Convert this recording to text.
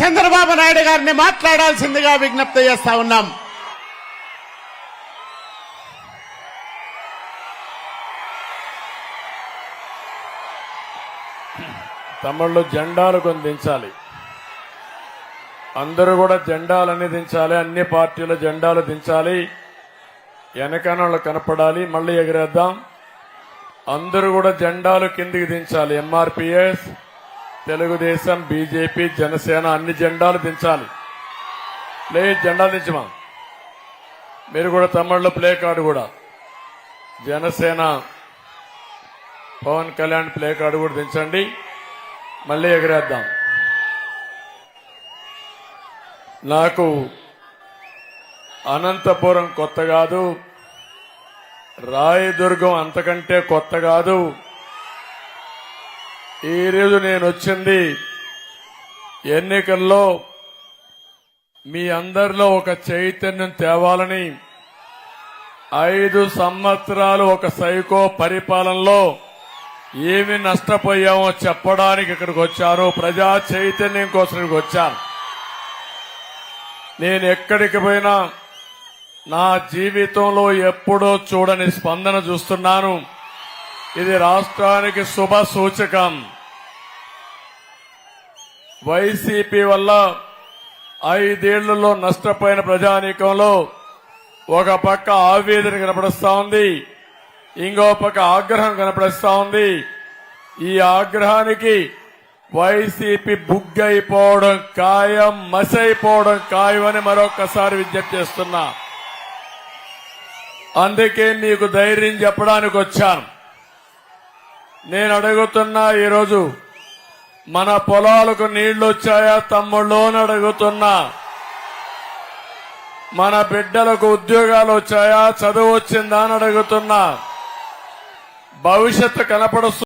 చంద్రబాబు నాయుడు గారిని మాట్లాడాల్సిందిగా విజ్ఞప్తి చేస్తా ఉన్నాం. తమ్ముళ్ళు జెండాలు కొన్ని దించాలి. అందరూ కూడా జెండాలన్నీ దించాలి అన్ని పార్టీల జెండాలు దించాలి. వెనకనళ్ళు కనపడాలి మళ్ళీ ఎగిరేద్దాం. అందరూ కూడా జెండాలు కిందికి దించాలి ఎంఆర్పిఎస్ తెలుగుదేశం బీజేపీ జనసేన అన్ని జెండాలు దించాలి. ప్లే జెండా దించమా మీరు కూడా తమ్ముళ్ళు ప్లే కార్డు కూడా. జనసేన పవన్ కళ్యాణ్ ప్లే కార్డు కూడా దించండి. మళ్ళీ ఎగరేద్దాం. నాకు అనంతపురం కొత్త కాదు. రాయదుర్గం అంతకంటే కొత్త కాదు. ఈరోజు నేను వచ్చింది ఎన్నికల్లో మీ అందరిలో ఒక చైతన్యం తేవాలని ఐదు సంవత్సరాలు ఒక సైకో పరిపాలనలో ఏమి నష్టపోయామో చెప్పడానికి ఇక్కడికి వచ్చాను ప్రజా చైతన్యం కోసం ఇక్కడికి వచ్చాను నేను ఎక్కడికి పోయినా నా జీవితంలో ఎప్పుడో చూడని స్పందన చూస్తున్నాను. ఇది రాష్ట్రానికి శుభ సూచకం. వైసీపీ వల్ల ఐదేళ్ళలో నష్టపోయిన ప్రజానీకంలో ఒక పక్క ఆవేదన కనపడిస్తా ఉంది. ఇంకో పక్క ఆగ్రహం కనపడిస్తా ఉంది. ఈ ఆగ్రహానికి వైసీపీ బుగ్గైపోవడం ఖాయం మసైపోవడం ఖాయమని అని మరొకసారి విజ్ఞప్తి చేస్తున్నా. అందుకే నీకు ధైర్యం చెప్పడానికి వచ్చాను. నేను అడుగుతున్నా ఈరోజు మన పొలాలకు నీళ్ళు వచ్చాయా తమ్ముళ్ళు అని అడుగుతున్నా. మన బిడ్డలకు ఉద్యోగాలు వచ్చాయా చదువు వచ్చిందా అని అడుగుతున్నా. భవిష్యత్తు కనపడుస్తు